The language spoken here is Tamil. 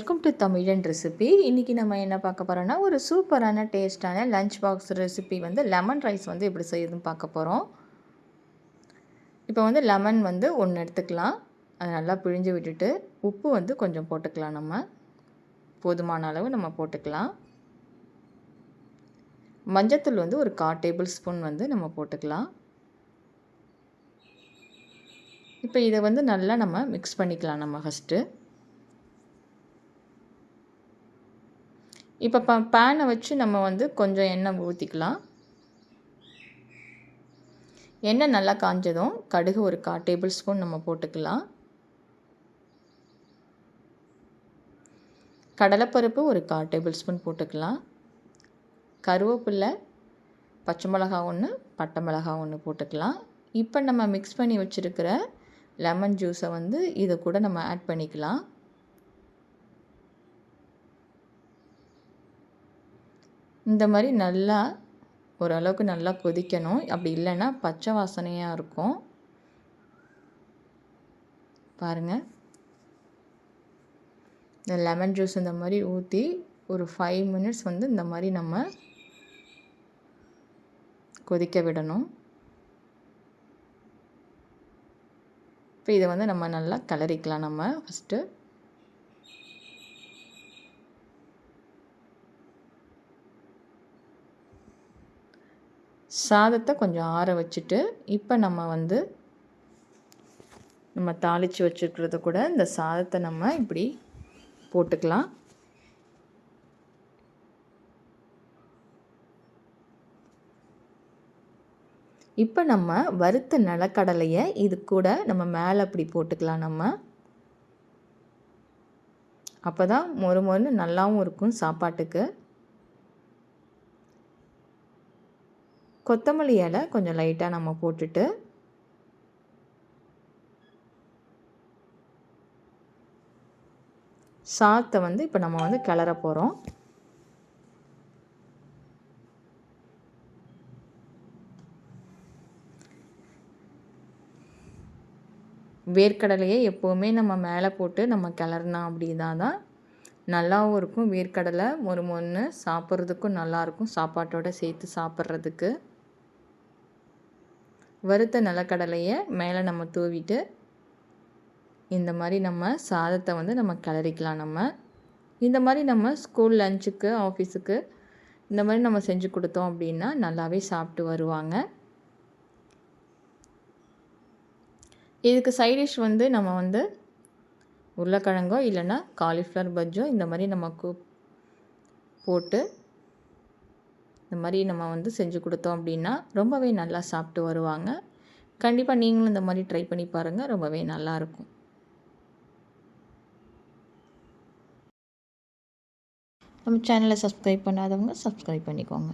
வெல்கம் டு தமிழன் ரெசிபி இன்றைக்கி நம்ம என்ன பார்க்க போகிறோன்னா ஒரு சூப்பரான டேஸ்ட்டான லஞ்ச் பாக்ஸ் ரெசிபி வந்து லெமன் ரைஸ் வந்து எப்படி செய்யுதுன்னு பார்க்க போகிறோம் இப்போ வந்து லெமன் வந்து ஒன்று எடுத்துக்கலாம். அதை நல்லா பிழிஞ்சு விட்டுட்டு உப்பு வந்து கொஞ்சம் போட்டுக்கலாம் நம்ம. போதுமான அளவு நம்ம போட்டுக்கலாம். மஞ்சத்தூள் வந்து ஒரு கால் டேபிள் ஸ்பூன் வந்து நம்ம போட்டுக்கலாம். இப்போ இதை வந்து நல்லா நம்ம மிக்ஸ் பண்ணிக்கலாம் நம்ம ஃபஸ்ட்டு இப்போ ப பேனை வச்சு நம்ம வந்து கொஞ்சம் எண்ணெய் ஊற்றிக்கலாம் எண்ணெய் நல்லா காஞ்சதும் கடுகு ஒரு கால் டேபிள் ஸ்பூன் நம்ம போட்டுக்கலாம். கடலைப்பருப்பு ஒரு கால் டேபிள் ஸ்பூன் போட்டுக்கலாம். கருவேப்பில்லை பச்சை மிளகா ஒன்று பட்டை மிளகா ஒன்று போட்டுக்கலாம். இப்போ நம்ம மிக்ஸ் பண்ணி வச்சுருக்கிற லெமன் ஜூஸை வந்து இதை கூட நம்ம ஆட் பண்ணிக்கலாம். இந்த மாதிரி நல்லா ஓரளவுக்கு நல்லா கொதிக்கணும். அப்படி இல்லைன்னா பச்சை வாசனையாக இருக்கும். பாருங்கள் இந்த லெமன் ஜூஸ் இந்த மாதிரி ஊற்றி ஒரு ஃபைவ் மினிட்ஸ் வந்து இந்த மாதிரி நம்ம கொதிக்க விடணும். இப்போ இதை வந்து நம்ம நல்லா கிளறிக்கலாம் நம்ம ஃபஸ்ட்டு சாதத்தை கொஞ்சம் ஆற வச்சுட்டு இப்போ நம்ம வந்து நம்ம தாளித்து வச்சுருக்கிறத கூட இந்த சாதத்தை நம்ம இப்படி போட்டுக்கலாம். இப்போ நம்ம வறுத்த நிலக்கடலையை இது கூட நம்ம மேலே அப்படி போட்டுக்கலாம் நம்ம. அப்போ தான் மொறு மொறுன்னு நல்லாவும் இருக்கும் சாப்பாட்டுக்கு. கொத்தமல்லி இலை கொஞ்சம் லைட்டாக நம்ம போட்டுட்டு சாத்தை வந்து இப்போ நம்ம வந்து கிளற போகிறோம் வேர்க்கடலையை எப்போவுமே நம்ம மேலே போட்டு நம்ம கிளறினா அப்படின்னா தான் நல்லாவும் இருக்கும். வேர்க்கடலை மொறு மொன்று சாப்பிட்றதுக்கும் நல்லாயிருக்கும் சாப்பாட்டோடு சேர்த்து சாப்பிட்றதுக்கு. வறுத்த நிலக்கடலையை மேலே நம்ம தூவிட்டு இந்த மாதிரி நம்ம சாதத்தை வந்து நம்ம கிளறிக்கலாம் நம்ம. இந்த மாதிரி நம்ம ஸ்கூல் லஞ்சுக்கு ஆஃபீஸுக்கு இந்த மாதிரி நம்ம செஞ்சு கொடுத்தோம் அப்படின்னா நல்லாவே சாப்பிட்டு வருவாங்க. இதுக்கு சைடிஷ் வந்து நம்ம வந்து உருளைக்கிழங்கோ இல்லைன்னா காலிஃப்ளவர் பஜ்ஜோ இந்த மாதிரி நம்ம கூ போட்டு இந்த மாதிரி நம்ம வந்து செஞ்சு கொடுத்தோம் அப்படின்னா ரொம்பவே நல்லா சாப்பிட்டு வருவாங்க. கண்டிப்பாக நீங்களும் இந்த மாதிரி ட்ரை பண்ணி பாருங்கள் ரொம்பவே நல்லாயிருக்கும் நம்ம சேனலை சப்ஸ்கிரைப் பண்ணாதவங்க சப்ஸ்கிரைப் பண்ணிக்கோங்க.